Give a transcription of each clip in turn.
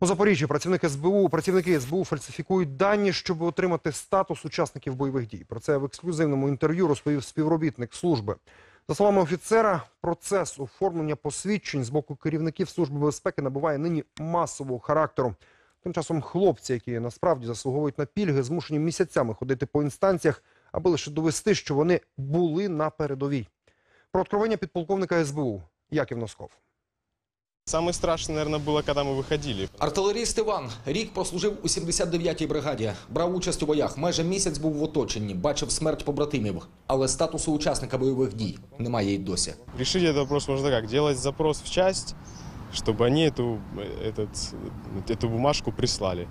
У Запоріжжі працівники СБУ, працівники СБУ фальсифікують дані, щоб отримати статус учасників бойових дій. Про це в ексклюзивному інтерв'ю розповів співробітник служби. За словами офіцера, процес оформлення посвідчень з боку керівників служби безпеки набуває нині масового характеру. Тим часом хлопці, які насправді заслуговують на пільги, змушені місяцями ходити по інстанціях, аби лише довести, що вони були на передовій. Про откровення підполковника СБУ Яків Носков. Самое страшное, наверное, было, когда мы выходили. Артилеріст Іван рік прослужив у 79-й бригаді, брав участь у боях. Майже місяць був в оточенні, бачив смерть побратимів, але статусу учасника бойових дій немає й досі. Решить этот вопрос можно как? Делать запрос в часть, чтобы они эту, э, этот, эту бумажку прислали.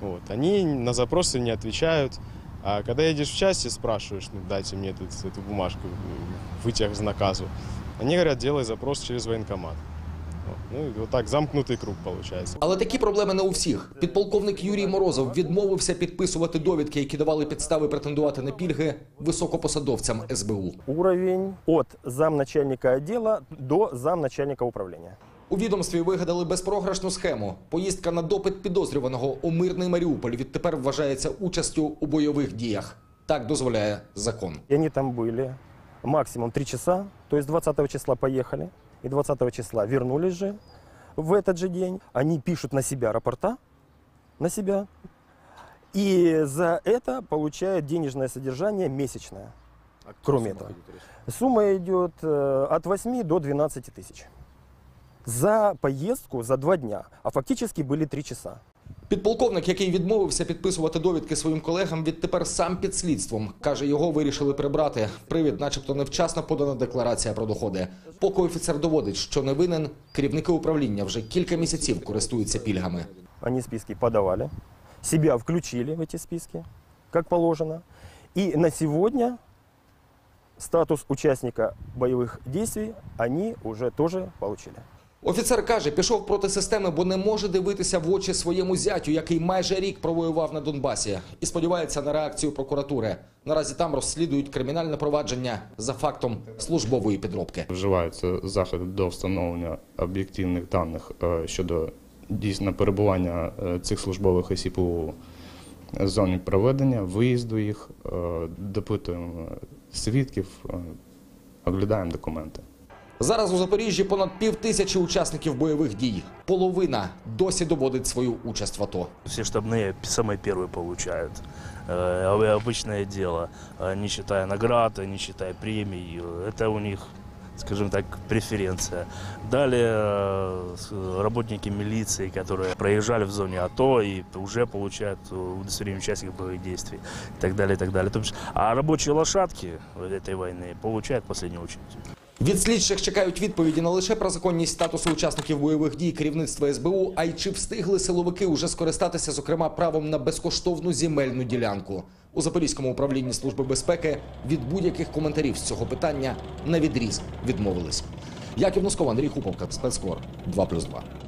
Вот. Они на запросы не отвечают. А когда едешь в часть и спрашиваешь, ну дайте мне этот, эту бумажку, э, вытяг с наказу, они говорят, делай запрос через военкомат. Ну и вот так замкнутый круг получается. Але такі проблеми не у всіх. Підполковник Юрій Морозов відмовився підписувати довідки, які давали підстави претендувати на пільги високопосадовцям СБУ. уровень от замначальника отдела до замначальника управления. У відомстві вигадали безпрограшну схему. Поїздка на допит підозрюваного у мирний Маріуполь відтепер вважається участю у бойових діях. Так дозволяє закон. И они там были максимум три часа, то есть 20 числа поехали, и 20 числа вернулись же в этот же день. Они пишут на себя рапорта, на себя, и за это получают денежное содержание месячное. Кроме этого. Сумма идет э, от 8 до 12 тысяч. За поездку за два дня, а фактически были три часа. Підполковник, який відмовився підписувати довідки своїм колегам, відтепер сам під слідством. Каже, його вирішили прибрати. Привід, начебто, невчасно подана декларація про доходи. Поки офіцер доводить, що не винен, керівники управління вже кілька місяців користуються пільгами. Они списки подавали, себя включили в эти списки, как положено. И на сегодня статус участника боевых действий они уже тоже получили. Офіцер каже, пішов проти системи, бо не може дивитися в очі своєму зятю, який майже рік провоював на Донбасі, і сподівається на реакцію прокуратури. Наразі там розслідують кримінальне провадження за фактом службової підробки. Вживаються заходи до встановлення об'єктивних даних е, щодо дійсно перебування е, цих службових осіб у зоні проведення, виїзду їх, е, допитуємо свідків, оглядаємо документи. Зараз у Запоріжжі понад пів тисячі учасників бойових дій. Половина досі доводить свою участь в АТО. Все штабные самые первые получают. Э, Обычное дело, э, не считая наград, не считая премий. э, Это у них, скажем так, преференция. Далее э, с- работники милиции, которые проезжали в зоне АТО и уже получают э, удостоверение участников боевых действий и так далее, и так далее. То бишь, А рабочие лошадки этой войны получают в последнюю очередь. Від слідчих чекають відповіді не лише про законність статусу учасників бойових дій керівництва СБУ, а й чи встигли силовики уже скористатися, зокрема, правом на безкоштовну земельну ділянку. У Запорізькому управлінні служби безпеки від будь-яких коментарів з цього питання на відріз відмовились. Яків Носков, Андрій Хуповка, спецкор 2+,2.